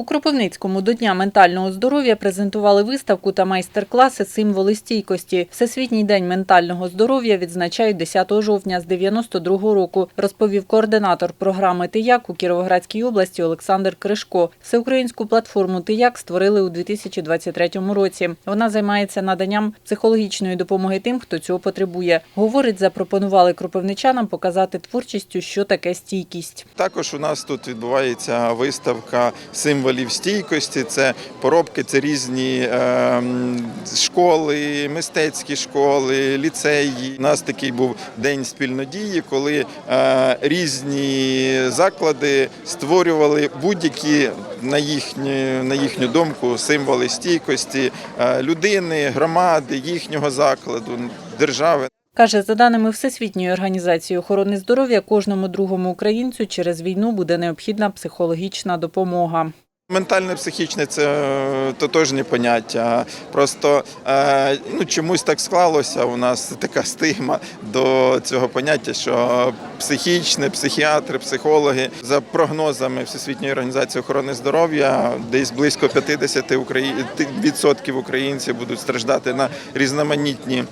У Кропивницькому до Дня ментального здоров'я презентували виставку та майстер-класи «Символи стійкості». Всесвітній день ментального здоров'я відзначають 10 жовтня з 92 року, розповів координатор програми «Тияк» у Кіровоградській області Олександр Кришко. Всеукраїнську платформу «Тияк» створили у 2023 році. Вона займається наданням психологічної допомоги тим, хто цього потребує. Говорить, запропонували кропивничанам показати творчістю, що таке стійкість. Також у нас тут відбувається виставка символів стійкості. Це поробки, це різні ем, школи, мистецькі школи, ліцеї. У нас такий був день спільнодії, коли е, різні заклади створювали будь-які на їхню, на їхню думку символи стійкості е, людини, громади, їхнього закладу, держави. Каже, за даними Всесвітньої організації охорони здоров'я, кожному другому українцю через війну буде необхідна психологічна допомога. Ментальне психічне це е, тотожні поняття. Просто е, ну, чомусь так склалося. У нас така стигма до цього поняття, що психічне, психіатри, психологи за прогнозами Всесвітньої організації охорони здоров'я, десь близько 50% відсотків українців будуть страждати на різноманітні.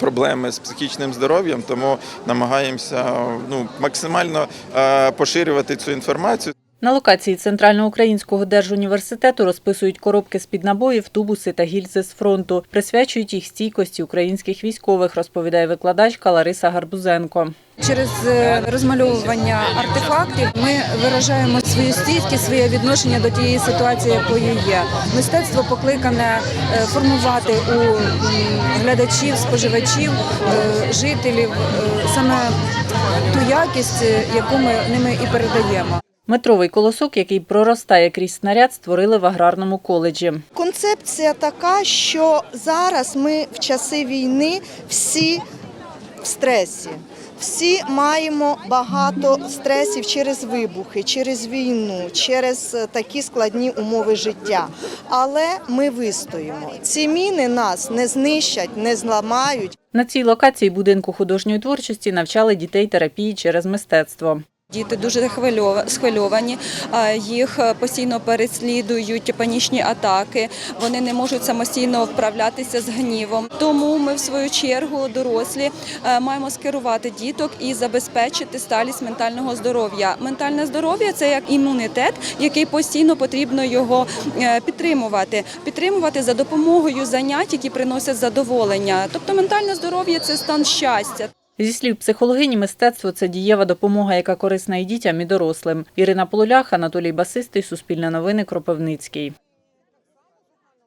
Проблеми з психічним здоров'ям, тому намагаємося ну максимально е, поширювати цю інформацію. На локації Центральноукраїнського держуніверситету розписують коробки з-під набоїв, тубуси та гільзи з фронту. Присвячують їх стійкості українських військових, розповідає викладачка Лариса Гарбузенко. Через е, розмальовування артефактів ми виражаємо свою стійкість, своє відношення до тієї ситуації, якою є. Мистецтво покликане е, формувати у глядачів, споживачів, е, жителів саме ту якість, яку ми ними і передаємо. Метровий колосок, який проростає крізь снаряд, створили в аграрному коледжі. Концепція така, що зараз ми в часи війни всі в стресі. Всі маємо багато стресів через вибухи, через війну, через е, такі складні умови життя. Але ми вистоїмо. Ці міни нас не знищать, не зламають. На цій локації будинку художньої творчості навчали дітей терапії через мистецтво. Діти дуже хвильова- схвильовані, їх е, постійно переслідують панічні атаки. Вони не можуть самостійно вправлятися з гнівом. Тому ми, в свою чергу, дорослі, е, маємо скерувати діток і забезпечити сталість ментального здоров'я. Ментальне здоров'я це як імунітет, який постійно потрібно його е, підтримувати. Підтримувати за допомогою занять, які приносять задоволення. Тобто, ментальне здоров'я це стан щастя. Зі слів психологині, мистецтво це дієва допомога, яка корисна і дітям, і дорослим. Ірина Полулях, Анатолій Басистий, Суспільне новини, Кропивницький.